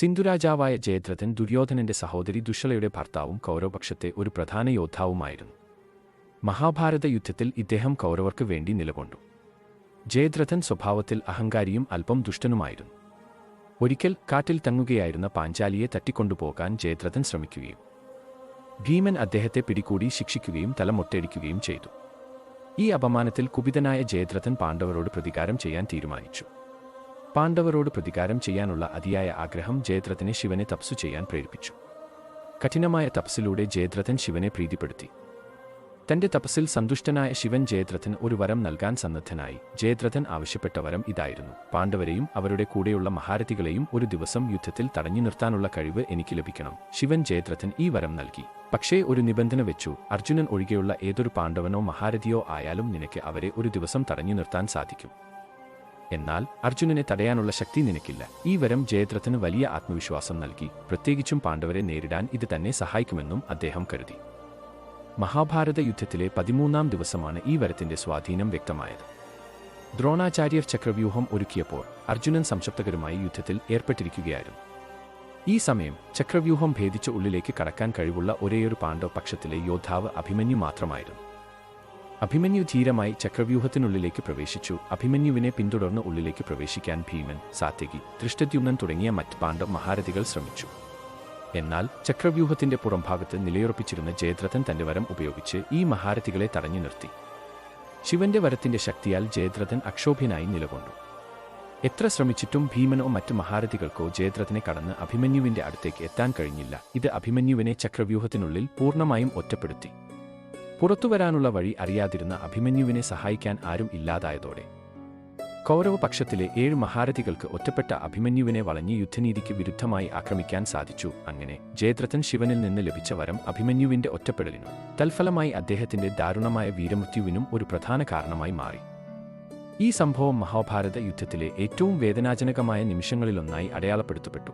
സിന്ധുരാജാവായ ജയദ്രഥൻ ദുര്യോധനന്റെ സഹോദരി ദുഷളയുടെ ഭർത്താവും കൗരവപക്ഷത്തെ ഒരു പ്രധാന യോദ്ധാവുമായിരുന്നു. മഹാഭാരത യുദ്ധത്തിൽ ഇദ്ദേഹം കൗരവർക്ക് വേണ്ടി നിലകൊണ്ടു. ജയദ്രഥൻ സ്വഭാവത്തിൽ അഹങ്കാരിയും അല്പം ദുഷ്ടനുമായിരുന്നു. ഒരിക്കൽ കാട്ടിൽ തങ്ങുകയായിരുന്ന പാഞ്ചാലിയെ തട്ടിക്കൊണ്ടുപോകാൻ ജയദ്രഥൻ ശ്രമിക്കുകയും ഭീമൻ അദ്ദേഹത്തെ പിടികൂടി ശിക്ഷിക്കുകയും തലമൊട്ടയടിക്കുകയും ചെയ്തു. ഈ അപമാനത്തിൽ കുപിതനായ ജയദ്രഥൻ പാണ്ഡവരോട് പ്രതികാരം ചെയ്യാൻ തീരുമാനിച്ചു. പാണ്ഡവരോട് പ്രതികാരം ചെയ്യാനുള്ള അതിയായ ആഗ്രഹം ജയദ്രഥനെ ശിവനെ തപസ്സു ചെയ്യാൻ പ്രേരിപ്പിച്ചു. കഠിനമായ തപസ്സിലൂടെ ജയദ്രഥൻ ശിവനെ പ്രീതിപ്പെടുത്തി. തന്റെ തപസ്സിൽ സന്തുഷ്ടനായ ശിവൻ ജയദ്രഥൻ ഒരു വരം നൽകാൻ സന്നദ്ധനായി. ജയദ്രഥൻ ആവശ്യപ്പെട്ട വരം ഇതായിരുന്നു. പാണ്ഡവരെയും അവരുടെ കൂടെയുള്ള മഹാരഥികളെയും ഒരു ദിവസം യുദ്ധത്തിൽ തടഞ്ഞു നിർത്താനുള്ള കഴിവ് എനിക്ക് ലഭിക്കണം. ശിവൻ ജയദ്രഥൻ ഈ വരം നൽകി. പക്ഷേ ഒരു നിബന്ധന വെച്ചു. അർജുനൻ ഒഴികെയുള്ള ഏതൊരു പാണ്ഡവനോ മഹാരഥിയോ ആയാലും നിനക്ക് അവരെ ഒരു ദിവസം തടഞ്ഞു നിർത്താൻ സാധിക്കും. എന്നാൽ അർജുനനെ തടയാനുള്ള ശക്തി നിനക്കില്ല. ഈ വരം ജയദ്രഥന് വലിയ ആത്മവിശ്വാസം നൽകി. പ്രത്യേകിച്ചും പാണ്ഡവരെ നേരിടാൻ ഇത് തന്നെ സഹായിക്കുമെന്നും അദ്ദേഹം കരുതി. മഹാഭാരത യുദ്ധത്തിലെ പതിമൂന്നാം ദിവസമാണ് ഈ വരത്തിന്റെ സ്വാധീനം വ്യക്തമായത്. ദ്രോണാചാര്യർ ചക്രവ്യൂഹം ഒരുക്കിയപ്പോൾ അർജുനൻ സംശപ്തകരുമായി യുദ്ധത്തിൽ ഏർപ്പെട്ടിരിക്കുകയായിരുന്നു. ഈ സമയം ചക്രവ്യൂഹം ഭേദിച്ച ഉള്ളിലേക്ക് കടക്കാൻ കഴിവുള്ള ഒരേയൊരു പാണ്ഡവ പക്ഷത്തിലെ യോദ്ധാവ് അഭിമന്യു മാത്രമായിരുന്നു. അഭിമന്യു ധീരമായി ചക്രവ്യൂഹത്തിനുള്ളിലേക്ക് പ്രവേശിച്ചു. അഭിമന്യുവിനെ പിന്തുടർന്ന് ഉള്ളിലേക്ക് പ്രവേശിക്കാൻ ഭീമൻ സാത്യകി ദൃഷ്ടദ്യുമ്നൻ തുടങ്ങിയ മറ്റ് പാണ്ഡവ മഹാരഥികൾ ശ്രമിച്ചു. എന്നാൽ ചക്രവ്യൂഹത്തിന്റെ പുറംഭാഗത്ത് നിലയുറപ്പിച്ചിരുന്ന ജയദ്രഥൻ തന്റെ വരം ഉപയോഗിച്ച് ഈ മഹാരഥികളെ തടഞ്ഞു നിർത്തി. ശിവന്റെ വരത്തിന്റെ ശക്തിയാൽ ജയദ്രഥൻ അക്ഷോഭ്യനായി നിലകൊണ്ടു. എത്ര ശ്രമിച്ചിട്ടും ഭീമനോ മറ്റു മഹാരഥികൾക്കോ ജയദ്രഥനെ കടന്ന് അഭിമന്യുവിന്റെ അടുത്തേക്ക് എത്താൻ കഴിഞ്ഞില്ല. ഇത് അഭിമന്യുവിനെ ചക്രവ്യൂഹത്തിനുള്ളിൽ പൂർണമായും ഒറ്റപ്പെടുത്തി. പുറത്തുവരാനുള്ള വഴി അറിയാതിരുന്ന അഭിമന്യുവിനെ സഹായിക്കാൻ ആരും ഇല്ലാതായതോടെ. കൗരവപക്ഷത്തിലെ ഏഴ് മഹാരഥികൾക്ക് ഒറ്റപ്പെട്ട അഭിമന്യുവിനെ വളഞ്ഞ് യുദ്ധനീതിക്ക് വിരുദ്ധമായി ആക്രമിക്കാൻ സാധിച്ചു. അങ്ങനെ ജയദ്രഥൻ ശിവനിൽ നിന്ന് ലഭിച്ച വരം അഭിമന്യുവിന്റെ ഒറ്റപ്പെടലിനും തൽഫലമായി അദ്ദേഹത്തിന്റെ ദാരുണമായ വീരമൃത്യുവിനും ഒരു പ്രധാന കാരണമായി മാറി. ഈ സംഭവം മഹാഭാരത യുദ്ധത്തിലെ ഏറ്റവും വേദനാജനകമായ നിമിഷങ്ങളിലൊന്നായി അടയാളപ്പെടുത്തപ്പെട്ടു.